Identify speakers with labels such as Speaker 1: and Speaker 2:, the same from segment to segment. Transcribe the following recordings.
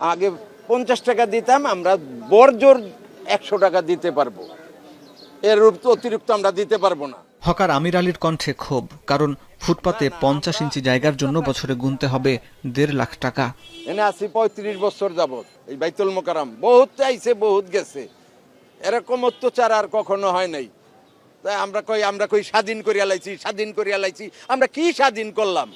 Speaker 1: আগে পঞ্চাশ টাকা দিতাম আমরা বর্জোর একশো টাকা দিতে পারব। এর অতিরিক্ত আমরা দিতে পারব না।
Speaker 2: হকার আমির আলীর কণ্ঠে ক্ষোভ কারণ ফুটপাতে পঞ্চাশ ইঞ্চি জায়গার জন্য বছরে গুনতে হবে দেড় লাখ টাকা।
Speaker 1: এনে আছি পঁয়ত্রিশ বছর যাবত এই বাইতুল মোকারাম বহুত আইছে বহুত গেছে। এরকম অত্যাচার আর কখনো হয় নাই। তাই আমরা কই আমরা কই স্বাধীন করিয়া লাইছি স্বাধীন করিয়া লাইছি। আমরা কি স্বাধীন করলাম?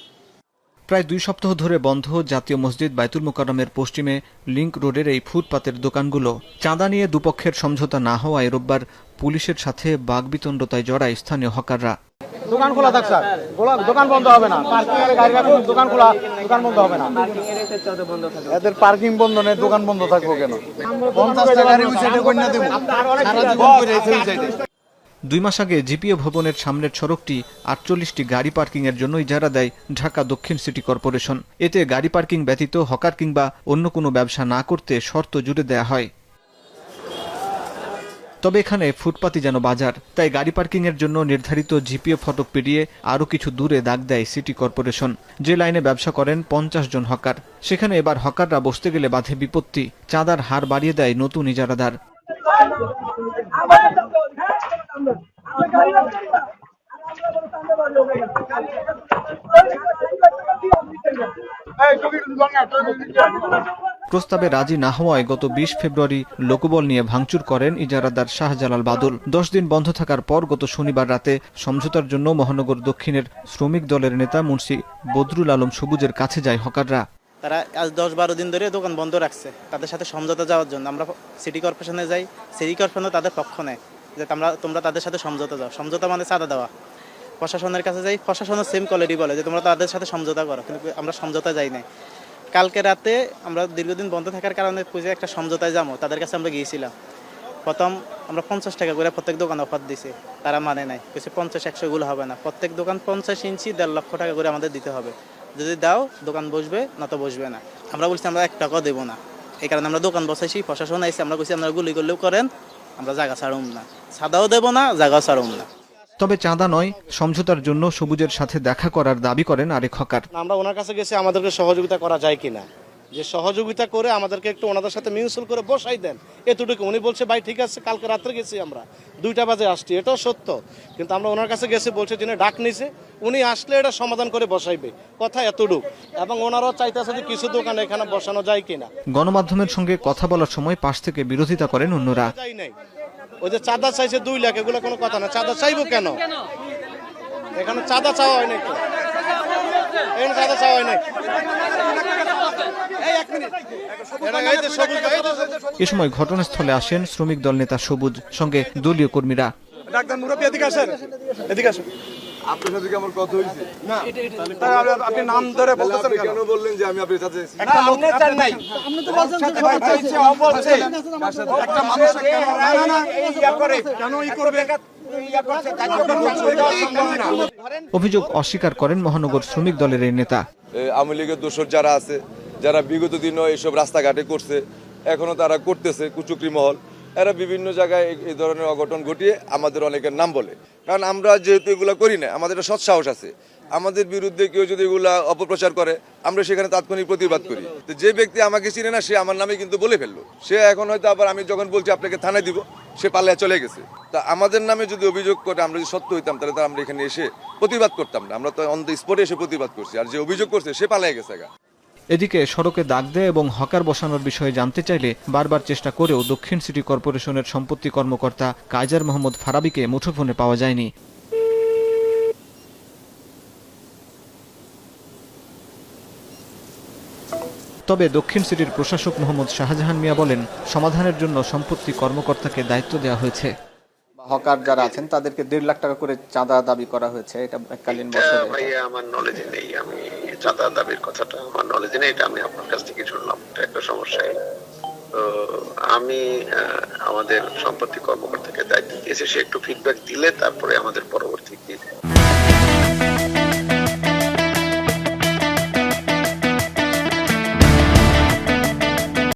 Speaker 2: প্রায় দুই সপ্তাহ ধরে বন্ধ জাতীয় মসজিদ বাইতুল মোকারমের পশ্চিমে লিংক রোডের এই ফুটপাতের দোকানগুলো। চাঁদা নিয়ে দুপক্ষের সমঝোতা না হওয়ায় রোববার পুলিশের সাথে বাগবিতণ্ডতায় জড়ায় স্থানীয় হকাররা।
Speaker 3: দোকান খোলা থাক স্যার। দোকান বন্ধ হবে না। পার্কিং এর গাড়ি রাখুন দোকান খোলা দোকান বন্ধ হবে না। এদের পার্কিং বন্ধ নেই দোকান বন্ধ থাকব কেন? পঞ্চাশটা গাড়ি দেবো।
Speaker 2: দুই মাস আগে জিপিও ভবনের সামনের সড়কটি আটচল্লিশটি গাড়ি পার্কিংয়ের জন্য ইজারা দেয় ঢাকা দক্ষিণ সিটি কর্পোরেশন। এতে গাড়ি পার্কিং ব্যতীত হকার কিংবা অন্য কোনো ব্যবসা না করতে শর্ত জুড়ে দেয়া হয়। তবে এখানে ফুটপাতি যেন বাজার, তাই গাড়ি পার্কিংয়ের জন্য নির্ধারিত জিপিও ফটক পেরিয়ে আরও কিছু দূরে দাগ দেয় সিটি কর্পোরেশন। যে লাইনে ব্যবসা করেন পঞ্চাশ জন হকার, সেখানে এবার হকাররা বসতে গেলে বাধে বিপত্তি, চাঁদার হার বাড়িয়ে দেয় নতুন ইজারাদার। প্রস্তাবে রাজি না হওয়ায় গত বিশ ফেব্রুয়ারি লোকবল নিয়ে ভাঙচুর করেন ইজারাদার শাহজালাল বাদল। দশ দিন বন্ধ থাকার পর গত শনিবার রাতে সমঝোতার জন্য মহানগর দক্ষিণের শ্রমিক দলের নেতা মুন্সি বদরুল আলম সবুজের কাছে যায় হকাররা।
Speaker 4: তারা আজ দশ বারো দিন ধরে দোকান বন্ধ রাখছে। তাদের সাথে সমঝোতা যাওয়ার জন্য আমরা সিটি কর্পোরেশনে যাই। সিটি কর্পোরেশনও তাদের পক্ষ নেয়। যে তোমরা তোমরা তাদের সাথে সমঝোতা যাও সমঝোতা মানে চাঁদা দেওয়া। প্রশাসনের কাছে যাই প্রশাসনের সেম কোয়ালিটি বলে যে তোমরা তাদের সাথে সমঝোতা করো, কিন্তু আমরা সমঝোতা যাই নাই। কালকে রাতে আমরা দীর্ঘদিন বন্ধ থাকার কারণে পুজো একটা সমঝোতায় যাব, তাদের কাছে আমরা গিয়েছিলাম। প্রথম আমরা পঞ্চাশ টাকা করে প্রত্যেক দোকান অফার দিছি, তারা মানে নাই। কিছু পঞ্চাশ, একশো গুলো হবে না। প্রত্যেক দোকান পঞ্চাশ ইঞ্চি দেড় লক্ষ টাকা করে আমাদের দিতে হবে। যদি দাও, দোকান বসবে, না তো বসবে না। আমরা বলছি, আমরা এক টাকাও দেবো না। এই কারণে আমরা দোকান বসাইছি, প্রশাসন আইসি আমরা বলছি আপনারা গুলি করলেও করেন আমরা জায়গা ছাড়ুম না। সাদাও দেব না জায়গাও ছাড়ুম না।
Speaker 2: তবে চাঁদা নয় সমঝোতার জন্য সবুজের সাথে দেখা করার দাবি করেন আরেক হকার।
Speaker 5: আমরা ওনার কাছে গেছি আমাদেরকে সহযোগিতা করা যায় কিনা। যে সহযোগিতা করে আমাদেরকে একটু ওনাদের সাথে মিউচুয়াল করে বসাই দেন। এতটুকু। উনি বলছে ভাই ঠিক আছে কালকে রাত্রে গেছি আমরা। দুইটা বাজে আসছি। এটাও সত্য। কিন্তু আমরা ওনার কাছে গেছি বলছে যিনি ডাক নিছে উনি আসলে এটা সমাধান করে বসাইবে। কথা এতটুক। এবং ওনারাও চাইতেছে যে কিছু দোকান এখানে বসানো যায় কিনা।
Speaker 2: গণমাধ্যমের সঙ্গে কথা বলার সময় পাশ থেকে বিরোধিতা করেন অন্যরা।
Speaker 5: ওই যে চাঁদা চাইছে দুই লাখ এগুলো কোনো কথা না। চাঁদা চাইব কেন? এখানে চাঁদা চাওয়া হয় তো। এখানে চাঁদা চাওয়া হয় নাই।
Speaker 2: এ সময় ঘটনাস্থলে আসেন শ্রমিক দল নেতা সবুজ সঙ্গে দলীয় কর্মীরা।
Speaker 3: ডাক্তার মুরব্বী এদিকে আসেন। এদিকে আসেন।
Speaker 6: আপনার সাথে কি আমার কথা হয়েছে?
Speaker 3: তাহলে আপনি- আপনি নাম ধরে বলতেছেন কেন?
Speaker 6: কেন বললেন যে আমি আপনার সাথে
Speaker 3: একটা লোক চান নাই। ভাই, চাইছে, ও বলছে। একটা মানুষ কেন না, না, না, কেন ই করবে? আপনার বলছে, এটা সম্ভব না।
Speaker 2: অভিযোগ অস্বীকার করেন মহানগর শ্রমিক দলের এই নেতা।
Speaker 6: আওয়ামী লীগের দোষর যারা আছে যারা বিগত দিনও এইসব রাস্তাঘাটে করছে, এখনও তারা করতেছে কুচুকরি মহল। এরা বিভিন্ন জায়গায় এই- ধরনের অঘটন ঘটিয়ে আমাদের অনেকের নাম বলে। কারণ আমরা যেহেতু এগুলা করি না, আমাদের একটা সৎসাহস আছে। আমাদের বিরুদ্ধে কেউ যদি এগুলা অপপ্রচার করে, আমরা সেখানে তাৎক্ষণিক প্রতিবাদ করি। তো যে ব্যক্তি আমাকে চিনে না, সে আমার নামে কিন্তু বলে ফেলল। সে এখন হয়তো আবার আমি যখন বলছি, আপনাকে থানায় দিব, সে পাল্লায় চলে গেছে। তা আমাদের নামে যদি অভিযোগ করে আমরা যদি সত্য হইতাম, তাহলে তো আমরা এখানে এসে প্রতিবাদ করতাম না। আমরা তো অন দ্য স্পটে এসে প্রতিবাদ করছি। আর যে অভিযোগ করছে, সে পালিয়ে গেছে
Speaker 2: এদিকে সড়কে দাগ দেয় এবং হকার বসানোর বিষয়ে জানতে চাইলে বারবার চেষ্টা করেও দক্ষিণ সিটি কর্পোরেশনের সম্পত্তি কর্মকর্তা কাইজার মোহাম্মদ ফারাবিকে মুঠোফোনে পাওয়া যায়নি। তবে দক্ষিণ সিটির প্রশাসক মোহাম্মদ শাহজাহান মিয়া বলেন, সমাধানের জন্য সম্পত্তি কর্মকর্তাকে দায়িত্ব দেওয়া হয়েছে।
Speaker 7: হকার যারা আছেন তাদেরকে দেড় লাখ টাকা করে চাঁদা দাবি করা হয়েছে। এটা এককালীন বছরে।
Speaker 8: ভাইয়া আমার নলেজে নেই। আমি চাঁদা দাবির কথাটা আমার নলেজে নেই এটা আমি আপনার কাছ থেকে শুনলাম। এটা একটা সমস্যা। তো আমি আমাদের সম্পত্তি কর্মকর্তাকে দায়িত্ব দিয়েছি সে একটু ফিডব্যাক দিলে তারপরে আমাদের পরবর্তী কি